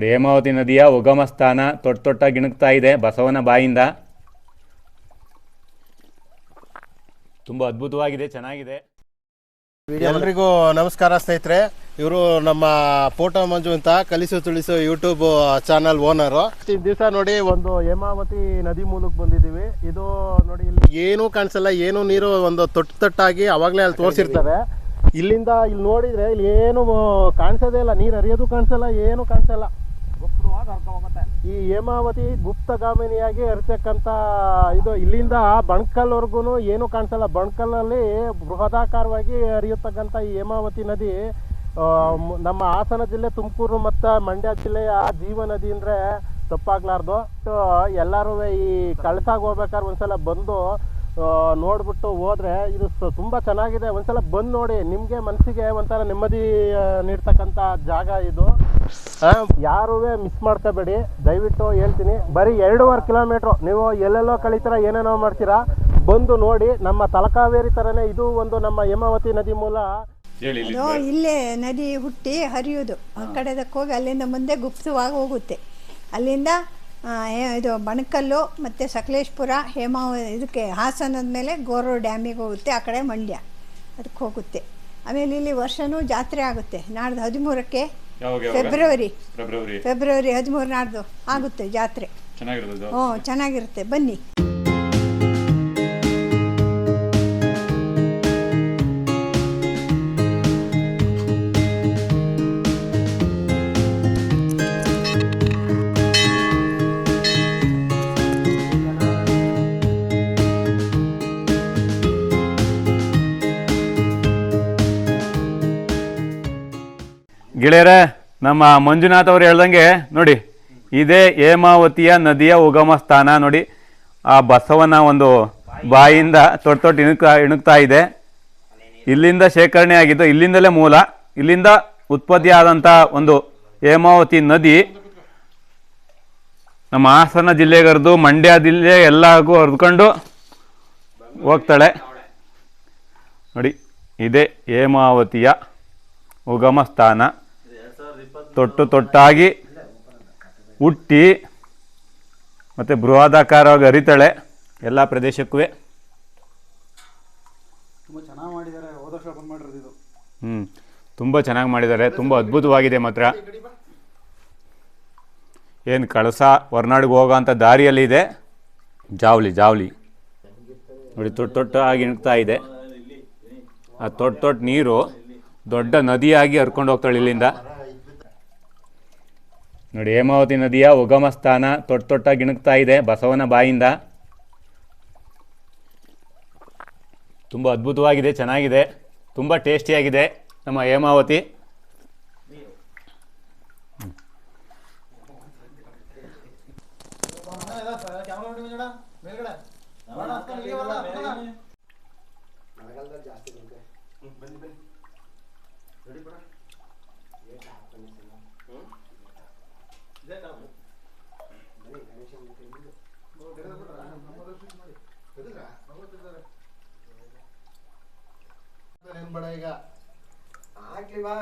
ನೋಡಿ, ಹೇಮಾವತಿ ನದಿಯ ಉಗಮ ಸ್ಥಾನ ತೊಟ್ಟ ತೊಟ್ಟ ಗಿಣುಕ್ತಾ ಇದೆ ಬಸವನ ಬಾಯಿಂದ. ತುಂಬ ಅದ್ಭುತವಾಗಿದೆ, ಚೆನ್ನಾಗಿದೆ. ಎಲ್ರಿಗೂ ನಮಸ್ಕಾರ ಸ್ನೇಹಿತರೆ. ಇವರು ನಮ್ಮ ಫೋಟೋ ಮಂಜು ಅಂತ ಕಲಿಸು ತುಳಿಸು ಯೂಟ್ಯೂಬ್ ಚಾನಲ್ ಓನರು. ದಿವಸ ನೋಡಿ ಒಂದು ಹೇಮಾವತಿ ನದಿ ಮೂಲಕ್ಕೆ ಬಂದಿದ್ದೀವಿ. ಇದು ನೋಡಿ ಇಲ್ಲಿ ಏನೂ ಕಾಣಿಸಲ್ಲ, ಏನು ನೀರು ಒಂದು ತೊಟ್ಟು ತೊಟ್ಟಾಗಿ ಅವಾಗಲೇ ಅಲ್ಲಿ ತೋರಿಸಿರ್ತಾರೆ. ಇಲ್ಲಿಂದ ಇಲ್ಲಿ ನೋಡಿದ್ರೆ ಇಲ್ಲಿ ಏನು ಕಾಣಿಸೋದೇ ಇಲ್ಲ, ನೀರು ಹರಿಯೋದು ಕಾಣಿಸಲ್ಲ, ಏನು ಕಾಣಿಸಲ್ಲ. ಈ ಹೇಮಾವತಿ ಗುಪ್ತಗಾಮಿನಿಯಾಗಿ ಹರಿತಕ್ಕಂಥ ಇದು ಇಲ್ಲಿಂದ ಬಣ್ಕಲ್ವರೆಗೂ ಏನು ಕಾಣಿಸಲ್ಲ. ಬಣ್ಕಲ್ನಲ್ಲಿ ಬೃಹದಾಕಾರವಾಗಿ ಹರಿಯತಕ್ಕಂಥ ಈ ಹೇಮಾವತಿ ನದಿ ನಮ್ಮ ಹಾಸನ ಜಿಲ್ಲೆ ತುಮಕೂರು ಮತ್ತು ಮಂಡ್ಯ ಜಿಲ್ಲೆಯ ಜೀವ ನದಿ ಅಂದರೆ ತಪ್ಪಾಗ್ಲಾರ್ದು. ಎಲ್ಲರೂ ಈ ಕಳ್ಸಾಗ ಹೋಗ್ಬೇಕಾದ್ರೆ ಒಂದ್ಸಲ ಬಂದು ನೋಡ್ಬಿಟ್ಟು ಹೋದ್ರೆ ಇದು ತುಂಬ ಚೆನ್ನಾಗಿದೆ. ಒಂದ್ಸಲ ಬಂದು ನೋಡಿ ನಿಮಗೆ ಮನಸ್ಸಿಗೆ ಒಂಥರ ನೆಮ್ಮದಿ ನೀಡ್ತಕ್ಕಂಥ ಜಾಗ ಇದು. ಯಾರೂ ಮಿಸ್ ಮಾಡ್ಕೋಬೇಡಿ. ದಯವಿಟ್ಟು ಹೇಳ್ತೀನಿ ಬರೀ ಎರಡೂವರೆ ಕಿಲೋಮೀಟ್ರು. ನೀವು ಎಲ್ಲೆಲ್ಲೋ ಕಳೀತೀರ ಏನೇನೋ ಮಾಡ್ತೀರಾ ಬಂದು ನೋಡಿ. ನಮ್ಮ ತಲಕಾವೇರಿ ಥರನೇ ಇದು ಒಂದು ನಮ್ಮ ಹೇಮಾವತಿ ನದಿ ಮೂಲ. ಇಲ್ಲೇ ನದಿ ಹುಟ್ಟಿ ಹರಿಯೋದು. ಆ ಕಡೆದಕ್ಕೆ ಹೋಗಿ ಅಲ್ಲಿಂದ ಮುಂದೆ ಗುಪ್ತವಾಗಿ ಹೋಗುತ್ತೆ. ಅಲ್ಲಿಂದ ಇದು ಬಣಕಲ್ಲು ಮತ್ತು ಸಕಲೇಶ್ಪುರ ಹೇಮಾವ ಇದಕ್ಕೆ ಹಾಸನದ ಮೇಲೆ ಗೋರು ಡ್ಯಾಮಿಗೆ ಹೋಗುತ್ತೆ ಆ ಕಡೆ ಮಂಡ್ಯ. ಅದಕ್ಕೆ ಹೋಗುತ್ತೆ. ಆಮೇಲೆ ಇಲ್ಲಿ ವರ್ಷನೂ ಜಾತ್ರೆ ಆಗುತ್ತೆ ನಾಡ್ದು ಹದಿಮೂರಕ್ಕೆ ಫೆಬ್ರವರಿ. ಫೆಬ್ರವರಿ. ಹದಿಮೂರು ನಾಡ್ದು ಆಗುತ್ತೆ ಜಾತ್ರೆ. ಹ್ಞೂ ಚೆನ್ನಾಗಿರುತ್ತೆ. ಬನ್ನಿ. ಗೆಳೆಯರೆ, ನಮ್ಮ ಮಂಜುನಾಥ್ ಅವರು ಹೇಳ್ದಂಗೆ ನೋಡಿ, ಇದೇ ಹೇಮಾವತಿಯ ನದಿಯ ಉಗಮ ಸ್ಥಾನ ನೋಡಿ, ಆ ಬಸವನ ಒಂದು ಬಾಯಿಯಿಂದ ತೊಟ್ಟು ತೊಟ್ಟು ಇಣುಕ್ತಾ ಇಣುಕ್ತಾ ಇದೆ. ಇಲ್ಲಿಂದ ಶೇಖರಣೆ ಆಗಿದ್ದು, ಇಲ್ಲಿಂದಲೇ ಮೂಲ, ಇಲ್ಲಿಂದ ಉತ್ಪತ್ತಿಯಾದಂಥ ಒಂದು ಹೇಮಾವತಿ ನದಿ. ನಮ್ಮ ಹಾಸನ ಜಿಲ್ಲೆಗರ್ದು, ಮಂಡ್ಯ ಜಿಲ್ಲೆ ಎಲ್ಲಗೂ ಹರಿದುಕೊಂಡು ಹೋಗ್ತಾಳೆ. ನೋಡಿ, ಇದೇ ಹೇಮಾವತಿಯ ಉಗಮ ಸ್ಥಾನ. ತೊಟ್ಟು ತೊಟ್ಟಾಗಿ ಹುಟ್ಟಿ ಮತ್ತು ಬೃಹದಾಕಾರವಾಗಿ ಹರಿತಾಳೆ ಎಲ್ಲ ಪ್ರದೇಶಕ್ಕೂ ಹ್ಞೂ ತುಂಬ ಚೆನ್ನಾಗಿ ಮಾಡಿದ್ದಾರೆ ತುಂಬ ಅದ್ಭುತವಾಗಿದೆ ಮಾತ್ರ. ಏನು ಕಳಸ ಹೊರನಾಡಿಗೆ ಹೋಗೋ ಅಂಥ ದಾರಿಯಲ್ಲಿ ಇದೆ. ಜಾವಲಿ ಜಾವಲಿ. ನೋಡಿ ತೊಟ್ಟು ತೊಟ್ಟಾಗಿ ಇಣ್ತಾ ಇದೆ. ಆ ತೊಟ್ಟು ತೊಟ್ಟು ನೀರು ದೊಡ್ಡ ನದಿಯಾಗಿ ಹರ್ಕೊಂಡು ಹೋಗ್ತಾಳೆ ಇಲ್ಲಿಂದ. ನೋಡಿ ಹೇಮಾವತಿ ನದಿಯ ಉಗಮ ಸ್ಥಾನ ತೊಟ್ಟು ತೊಟ್ಟಾಗಿ ಗಿಣುಕ್ತಾ ಇದೆ ಬಸವನ ಬಾಯಿಂದ. ತುಂಬ ಅದ್ಭುತವಾಗಿದೆ ಚೆನ್ನಾಗಿದೆ ತುಂಬ ಟೇಸ್ಟಿಯಾಗಿದೆ ನಮ್ಮ ಹೇಮಾವತಿ. ಏನ್ ಬೇಡ ಈಗ ಆಗ್ಲಿ ಬಾ